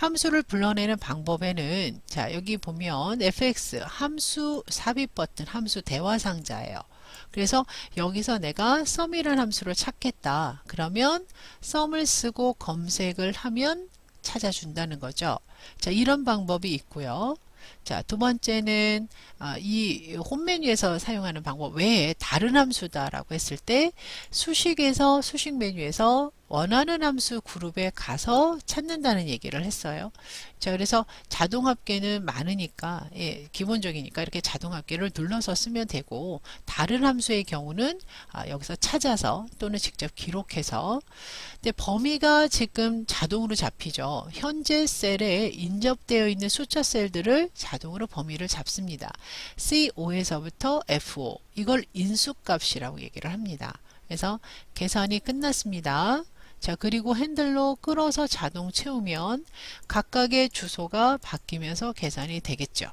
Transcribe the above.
함수를 불러내는 방법에는 자 여기 보면 fx 함수 삽입 버튼 함수 대화 상자예요. 그래서 여기서 내가 썸이라는 함수를 찾겠다. 그러면 썸을 쓰고 검색을 하면 찾아준다는 거죠. 자 이런 방법이 있고요. 자, 두 번째는 아, 이 홈 메뉴에서 사용하는 방법 외에 다른 함수다라고 했을 때 수식에서 수식 메뉴에서 원하는 함수 그룹에 가서 찾는다는 얘기를 했어요. 자, 그래서 자동 합계는 많으니까 예, 기본적이니까 이렇게 자동 합계를 눌러서 쓰면 되고 다른 함수의 경우는 아, 여기서 찾아서 또는 직접 기록해서 근데 범위가 지금 자동으로 잡히죠. 현재 셀에 인접되어 있는 숫자 셀들을 자동으로 범위를 잡습니다. C5에서부터 F5 이걸 인수값이라고 얘기를 합니다. 그래서 계산이 끝났습니다. 자, 그리고 핸들로 끌어서 자동 채우면 각각의 주소가 바뀌면서 계산이 되겠죠.